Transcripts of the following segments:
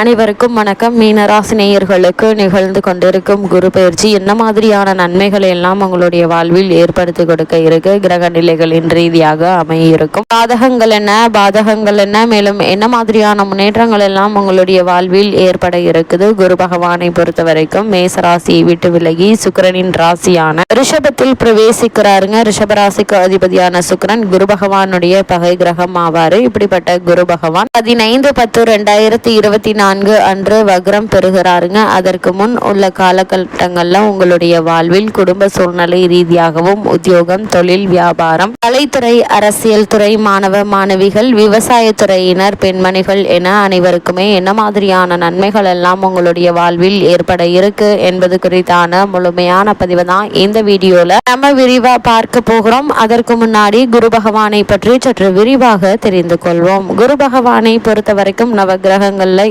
அனைவருக்கும் வணக்கம். மீனராசினியர்களுக்கு நிகழ்ந்து கொண்டிருக்கும் குரு பயிற்சி என்ன மாதிரியான நன்மைகளை எல்லாம் உங்களுடைய வாழ்வில் ஏற்படுத்தி கொடுக்க இருக்கு? கிரக நிலைகளின் ரீதியாக அமையிருக்கும். பாதகங்கள் என்ன? பாதகங்கள் என்ன? மேலும் என்ன மாதிரியான முன்னேற்றங்கள் எல்லாம் உங்களுடைய வாழ்வில் ஏற்பட இருக்குது? குரு பகவானை பொறுத்த வரைக்கும் மேசராசியை விட்டு விலகி சுக்கிரனின் ராசியான ரிஷபத்தில் பிரவேசிக்கிறாருங்க. ரிஷபராசிக்கு அதிபதியான சுக்கரன் குரு பகவானுடைய பகை கிரகம் ஆவாரு. இப்படிப்பட்ட குரு பகவான் பதினைந்து பத்து ரெண்டாயிரத்தி இருபத்தி நாலு நான்கு அன்று வக்ரம் பெறுகிறாருங்க. அதற்கு முன் உள்ள காலகட்டங்கள்ல உங்களுடைய வாழ்வில் குடும்ப சூழ்நிலை ரீதியாகவும் உத்தியோகம் தொழில் வியாபாரம் கலைத்துறை அரசியல் துறை மாணவ மாணவிகள் விவசாயத்துறையினர் பெண்மணிகள் என அனைவருக்குமே என்ன மாதிரியான நன்மைகள் எல்லாம் உங்களுடைய வாழ்வில் ஏற்பட இருக்கு என்பது குறித்தான முழுமையான பதிவு தான் இந்த வீடியோல. நம்ம விரிவா பார்க்க போகிறோம். அதற்கு முன்னாடி குரு பகவானை பற்றி சற்று விரிவாக தெரிந்து கொள்வோம். குரு பகவானை பொறுத்த வரைக்கும் நவ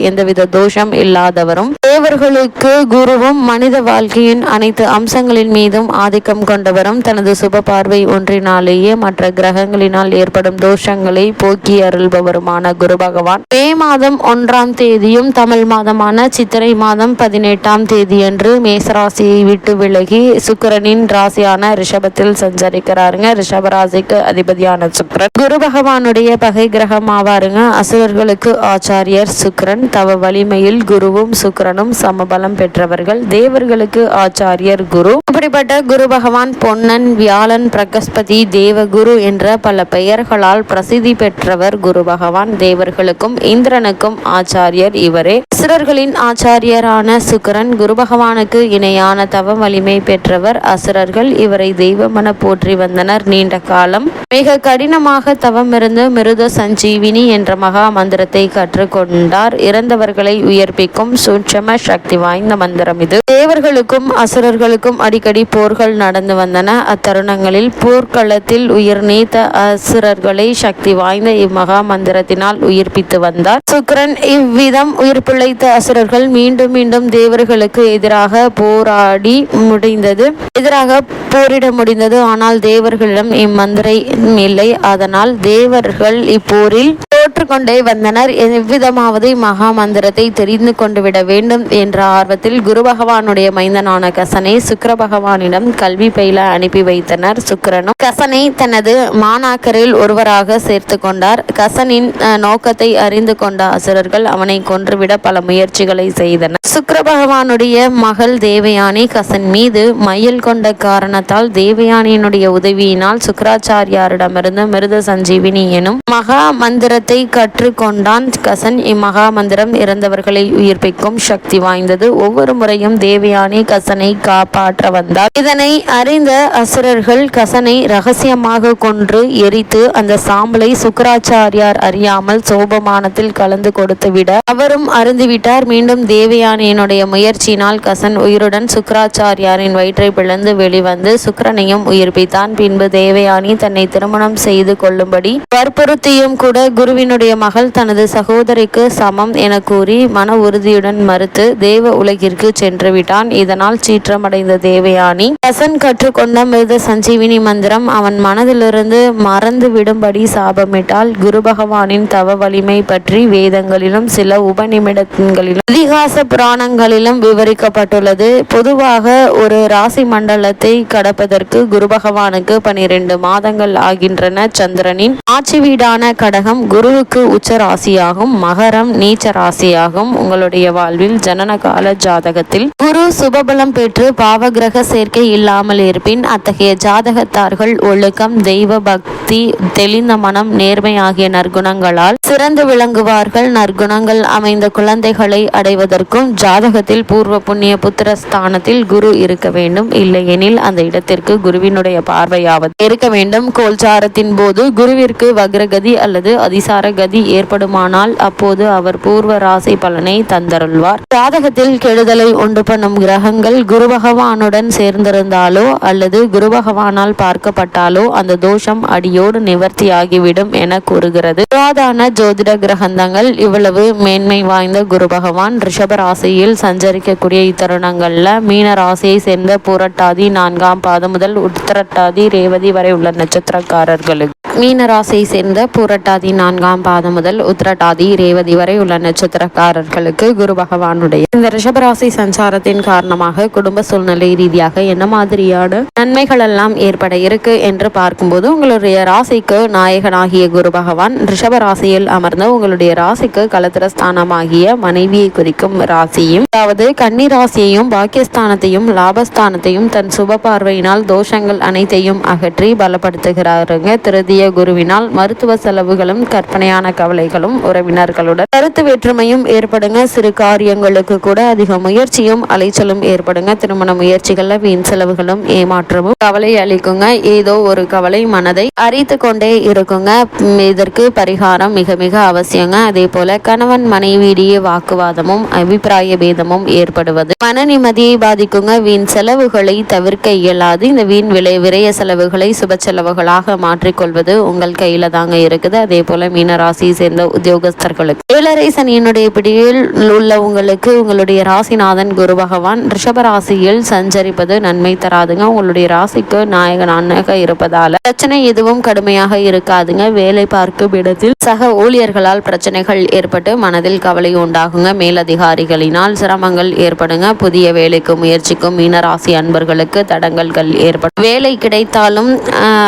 எந்த எந்தவித தோஷம் இல்லாதவரும் தேவர்களுக்கு குருவும் மனித வாழ்க்கையின் அனைத்து அம்சங்களின் மீதும் ஆதிக்கம் கொண்டவரும் தனது சுப பார்வை ஒன்றினாலேயே மற்ற கிரகங்களினால் ஏற்படும் தோஷங்களை போக்கி அருள்பவருமான குரு பகவான். மே மாதம் ஒன்றாம் தேதியும் தமிழ் மாதமான சித்திரை மாதம் பதினெட்டாம் தேதியன்று மேசராசியை விட்டு விலகி சுக்கரனின் ராசியான ரிஷபத்தில் சஞ்சரிக்கிறாருங்க. ரிஷபராசிக்கு அதிபதியான சுக்கிரன். குரு பகவானுடைய பகை கிரகம் ஆவாருங்க அசுரர்களுக்கு ஆச்சாரியர் சுக்கிரன். தவ வலிமையில் குருவும் சுக்கிரனும் சமபலம் பெற்றவர்கள் தேவர்களுக்கு ஆச்சாரியர் குரு. இப்படிப்பட்ட குரு பகவான் பொன்னன் வியாழன் பிரகஸ்பதி தேவகுரு என்ற பல பெயர்களால் பிரசித்தி பெற்றவர் குரு பகவான். தேவர்களுக்கும் இந்திரனுக்கும் ஆச்சாரியர் இவரே. அசுரர்களின் ஆச்சாரியரான சுக்கிரன் குரு பகவானுக்கு இணையான தவ வலிமை பெற்றவர். அசுரர்கள் இவரை தெய்வமென போற்றி வந்தனர். நீண்ட காலம் மிக கடினமாக தவமிருந்து மிருத சஞ்சீவினி என்ற மகா மந்திரத்தை கற்றுக்கொண்டார். இறந்தவர் தேவர்களை உயர்ப்பிக்கும் சூட்சம சக்தி வாய்ந்த மந்திரம் இது. தேவர்களுக்கும் அசுரர்களுக்கும் அடிக்கடி போர்கள் நடந்து வந்தன. அத்தருணங்களில் போர்க்களத்தில் உயிர் நீத்த அசுரர்களை சக்தி வாய்ந்த இம்மகா மந்திரத்தினால் உயிர்ப்பித்து வந்தார். சுக்கிரன் இவ்விதம் உயிர் பிழைத்த அசுரர்கள் மீண்டும் மீண்டும் தேவர்களுக்கு எதிராக போராடி முடிந்தது. எதிராக போரிட முடிந்தது. ஆனால் தேவர்களிடம் இம்மந்திரம் இல்லை. அதனால் தேவர்கள் இப்போரில் கொண்டே வந்தனர். எவ்விதமாவது மகா மந்திரத்தை தெரிந்து கொண்டு விட வேண்டும் என்ற ஆர்வத்தில் குரு பகவானுடைய மைந்தனான கசனை சுக்கர பகவானிடம் கல்வி பயில அனுப்பி வைத்தனர். சுக்கரனும் கசனை தனது மாணாக்கரில் ஒருவராக சேர்த்து கொண்டார். கசனின் நோக்கத்தை அறிந்து கொண்ட அசுரர்கள் அவனை கொன்றுவிட பல முயற்சிகளை செய்தனர். சுக்கர பகவானுடைய மகள் தேவயானி கசன் மீது மயில் கொண்ட காரணத்தால் தேவயானியினுடைய உதவியினால் சுக்கராச்சாரியாரிடமிருந்து மிருத சஞ்சீவினி எனும் மகா மந்திரத்தை கற்றுக்கொண்டான். கசன் இம்மகா மந்திரம் இறந்தவர்களை உயிர்ப்பிக்கும் சக்தி வாய்ந்தது. ஒவ்வொரு முறையும் தேவயானி கசனை காப்பாற்ற வந்தார். இதனை அறிந்த அசுரர்கள் கசனை ரகசியமாக கொன்று எரித்து அந்த சாம்பலை சுக்கராச்சாரியார் அறியாமல் சோபமானத்தில் கலந்து கொடுத்துவிட அவரும் அருந்துவிட்டார் மீண்டும் தேவயானியினுடைய முயற்சியினால் கசன் உயிருடன் சுக்கராச்சாரியாரின் வயிற்றை பிளந்து வெளிவந்து சுக்கிரனையும் உயிர்ப்பித்தான். பின்பு தேவயானி தன்னை திருமணம் செய்து கொள்ளும்படி வற்புறுத்தியும் கூட குருவினுடைய மகள் தனது சகோதரிக்கு சமம் என கூறி மன உறுதியுடன் மறுத்து தேவ உலகிற்கு சென்று விட்டான். இதனால் சீற்றமடைந்த தேவயானி கசன் கற்றுக்கொண்ட மிருத சஞ்சீவினி மந்திரம் அவன் மனதிலிருந்து மறந்து விடும்படி சாபமிட்டால் குரு பகவானின் தவ வலிமை பற்றி வேதங்களிலும் சில உபநிமிடங்களிலும் இதிகாச புராணங்களிலும் விவரிக்கப்பட்டுள்ளது. பொதுவாக ஒரு ராசி மண்டலத்தை கடப்பதற்கு குரு பகவானுக்கு பனிரெண்டு மாதங்கள் ஆகின்றன. சந்திரனின் ஆட்சி வீடான கடகம் குருவுக்கு உச்ச ராசியாகும் மகரம் நீச்ச ராசியாகும் உங்களுடைய வாழ்வில் ஜனன கால ஜாதகத்தில் குரு சுபபலம் பெற்று பாவகிரக சேர்க்கை இல்லாமல் இருப்பின் அத்தகைய ஜாதகத்தார்கள் ஒழுக்கம் தெய்வ பக்தி தெளிந்த மனம் நேர்மை ஆகிய நற்குணங்களால் சிறந்து விளங்குவார்கள். நற்குணங்கள் அமைந்த குழந்தைகளை அடைவதற்கும் ஜாதகத்தில் பூர்வ புண்ணிய புத்திர ஸ்தானத்தில் குரு இருக்க வேண்டும். இல்லையெனில் அந்த இடத்திற்கு குருவினுடைய பார்வையாவது இருக்க வேண்டும். கோல்சாரத்தின் போது குருவிற்கு வக்ரகதி அல்லது அதிசார கதி ஏற்படுமானால் அப்போது அவர் பூர்வ ராசி பலனை தந்தருள்வார். ஜாதகத்தில் கெடுதலை உண்டு பண்ணும் கிரகங்கள் குரு பகவானுடன் சேர்ந்திருந்தாலோ அல்லது குரு பகவானால் பார்க்கப்பட்டாலோ அந்த தோஷம் அடியோடு நிவர்த்தியாகிவிடும் என கூறுகிறது. புராதான ஜோதிட கிரகந்தங்கள் இவ்வளவு மேன்மை வாய்ந்த குரு பகவான் ரிஷப ராசியில் சஞ்சரிக்கக்கூடிய இத்தருணங்கள்ல மீன ராசியை சேர்ந்த பூரட்டாதி நான்காம் பாதம் முதல் உத்திரட்டாதி ரேவதி வரை உள்ள நட்சத்திரக்காரர்களுக்கு மீனராசியை சேர்ந்த பூரட்டாதி நான்காம் பாதம் முதல் உத்திரட்டாதி ரேவதி வரை உள்ள நட்சத்திரக்காரர்களுக்கு குரு பகவானுடைய இந்த ரிஷபராசி சஞ்சாரத்தின் காரணமாக குடும்ப சூழ்நிலை ரீதியாக என்ன மாதிரியான நன்மைகள் எல்லாம் ஏற்பட இருக்கு என்று பார்க்கும்போது உங்களுடைய ராசிக்கு நாயகனாகிய குரு பகவான் ரிஷப ராசியில் அமர்ந்த உங்களுடைய ராசிக்கு கலத்திரஸ்தானமாகிய மனைவியை குறிக்கும் ராசியும் அதாவது கன்னி ராசியையும் பாக்கியஸ்தானத்தையும் லாபஸ்தானத்தையும் தன் சுப பார்வையினால் தோஷங்கள் அனைத்தையும் அகற்றி பலப்படுத்துகிறாருங்க. திருதிய குருவினால் மருத்துவ செலவுகளும் கற்பனையான கவலைகளும் உறவினர்களுடன் கருத்து வேற்றுமையும் ஏற்படுங்க. சிறு காரியங்களுக்கு கூட அதிக முயற்சியும் அலைச்சலும் ஏற்படுங்க. திருமண முயற்சிகள்ல வீண் செலவுகளும் ஏமாற்றமும் கவலை அளிக்குங்க. ஏதோ ஒரு கவலை மனதை அரித்து கொண்டே இருக்குங்க. இதற்கு பரிகாரம் மிக மிக அவசியங்க. அதே போல கணவன் மனைவியிடையே வாக்குவாதமும் அபிப்பிராய பேதமும் ஏற்படுவது மன நிம்மதியை பாதிக்குங்க. வீண் செலவுகளை தவிர்க்க இயலாது. இந்த வீண் விலை விரய செலவுகளை சுப செலவுகளாக மாற்றிக்கொள்வது உங்கள் கையில தாங்க இருக்குது. அதே போல மீனராசியை சேர்ந்த உத்தியோகஸ்தர்களுக்கு. ஏழரை சனியினுடைய பிடியில் உள்ள உங்களுக்கு உங்களுடைய ராசிநாதன் குரு பகவான் ரிஷப ராசியில் சஞ்சரிப்பது நன்மை தராதுங்க. உங்களுடைய ராசிக்கு நாயகனாக இருப்பதால பிரச்சனை எதுவும் கடுமையாக இருக்காதுங்க. வேலை பார்க்கும் இடத்தில் சக ஊழியர்களால் பிரச்சனைகள் ஏற்பட்டு மனதில் கவலை உண்டாகுங்க. மேலதிகாரிகளினால் சிரமங்கள் ஏற்படுங்க. புதிய வேலைக்கு முயற்சிக்கும் மீனராசி அன்பர்களுக்கு தடங்கல்கள் ஏற்படும். வேலை கிடைத்தாலும்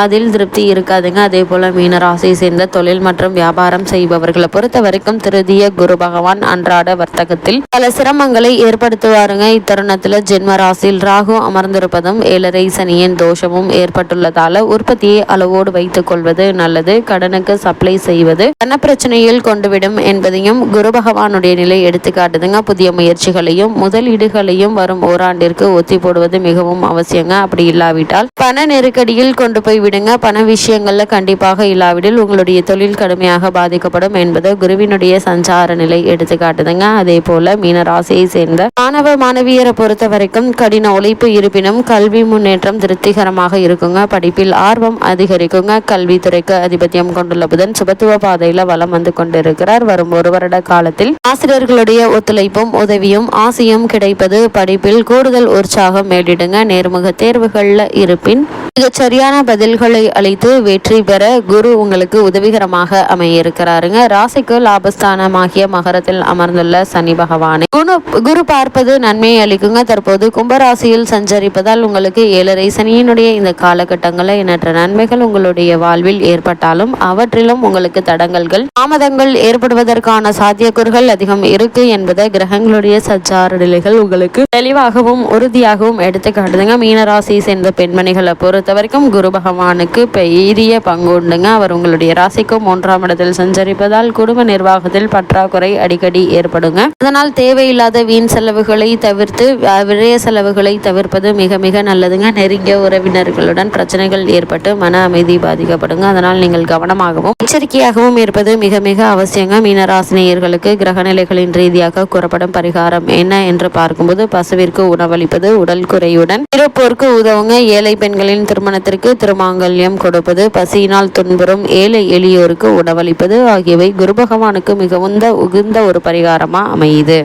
அதில் திருப்தி இருக்காதுங்க. அதே போல மீனராசியை சேர்ந்த தொழில் மற்றும் வியாபாரம் செய்பவர்களை பொறுத்த வரைக்கும் திருதிய குரு பகவான் அன்றாட வர்த்தகத்தில் பல சிரமங்களை ஏற்படுத்துவாருங்க. இத்தருணத்துல ஜென்ம ராசியில் ராகு அமர்ந்திருப்பதும் ஏழரை சனியின் தோஷமும் ஏற்பட்டுள்ளதால உற்பத்தியை அளவோடு வைத்துக் கொள்வது நல்லது. கடனுக்கு சப்ளை செய்வது பண பிரச்சனையில் கொண்டுவிடும் என்பதையும் குரு பகவானுடைய நிலை எடுத்துக்காட்டுதுங்க புதிய முயற்சிகளையும் முதலீடுகளையும் வரும் ஓராண்டிற்கு ஒத்தி போடுவது மிகவும் அவசியங்க. அப்படி இல்லாவிட்டால் பண நெருக்கடியில் கொண்டு போய் விடுங்க. பண விஷயங்கள்ல கண்டிப்பாக இல்லாவிடில் உங்களுடைய தொழில் கடுமையாக பாதிக்கப்படும் என்பது குருவினுடைய சஞ்சார நிலை. எடுத்துக்காட்டுதுங்க. அதே போல மீன ராசியை சேர்ந்த மாணவ மாணவியரை பொறுத்த வரைக்கும் கடின உழைப்பு இருப்பினும் கல்வி முன்னேற்றம் திருப்திகரமாக இருக்குங்க. படிப்பில் ஆர்வம் அதிகரிக்குங்க. கல்வித்துறைக்கு அதிபத்தியம் கொண்டுள்ள புதன் சுபத்துவ பாதையில வலம் வந்து கொண்டிருக்கிறார். வரும் ஒரு வருட காலத்தில் ஆசிரியர்களுடைய ஒத்துழைப்பும் உதவியும் ஆசையும் கிடைப்பது படிப்பில் கூடுதல் உற்சாகம் மேலிடுங்க. நேர்முக தேர்வுகள்ல இருப்பின் மிகச் சரியான பதில்களை அளித்து வெற்றி பெற குரு உங்களுக்கு உதவிகரமாக அமைய இருக்கிறாருங்க ராசிக்கு லாபஸ்தானமாகிய மகரத்தில் அமர்ந்துள்ள சனி பகவானை. குரு குரு பார்ப்பது நன்மையை அளிக்குங்க. தற்போது கும்பராசியில் சஞ்சரிப்பதால் உங்களுக்கு ஏழரை சனியினுடைய இந்த காலகட்டங்களில் எண்ணற்ற நன்மைகள் உங்களுடைய வாழ்வில் ஏற்பட்டாலும் அவற்றிலும் உங்களுக்கு தடங்கல்கள் தாமதங்கள் ஏற்படுவதற்கான சாத்தியக்கூறுகள் அதிகம் இருக்கு என்பதை கிரகங்களுடைய சச்சார நிலைகள் உங்களுக்கு தெளிவாகவும் உறுதியாகவும் எடுத்து காட்டுதுங்க மீனராசியை சேர்ந்த பெண்மணிகளை பொறுத்த வரைக்கும் குரு பகவானுக்கு பெரிய பங்கு உண்டுங்க அவர் உங்களுடைய ராசிக்கும் மூன்றாம் இடத்தில் சஞ்சரிப்பதால் குடும்ப நிர்வாகத்தில் பற்றாக்குறை அடிக்கடி ஏற்படுங்க. அதனால் தேவையில்லாத வீண் செலவுகளை தவிர்த்து அஹ், விரய செலவுகளை தவிர்ப்பது மிக மிக நல்லதுங்க. நெருங்கிய உறவினர்களுடன் பிரச்சனைகள் ஏற்பட்டு மன அமைதி பாதிக்கப்படுங்க. அதனால் நீங்கள் கவனமாகவும் எச்சரிக்கையாகவும் இருப்பது மிக மிக அவசியங்க. மீனராசினியர்களுக்கு கிரகநிலைகளின் ரீதியாக கூறப்படும் பரிகாரம் என்ன என்று பார்க்கும்போது பசுவிற்கு உணவளிப்பது உடல் குறையுடன் இருப்போருக்கு உதவுங்க. ஏழை பெண்களின் திருமணத்திற்கு திருமாங்கல்யம் கொடுப்பது பசியின் நோயினால் துன்புறும் ஏழை எளியோருக்கு உணவளிப்பது ஆகியவை குரு பகவானுக்கு மிகுந்த உகுந்த ஒரு பரிகாரமாக அமையுது.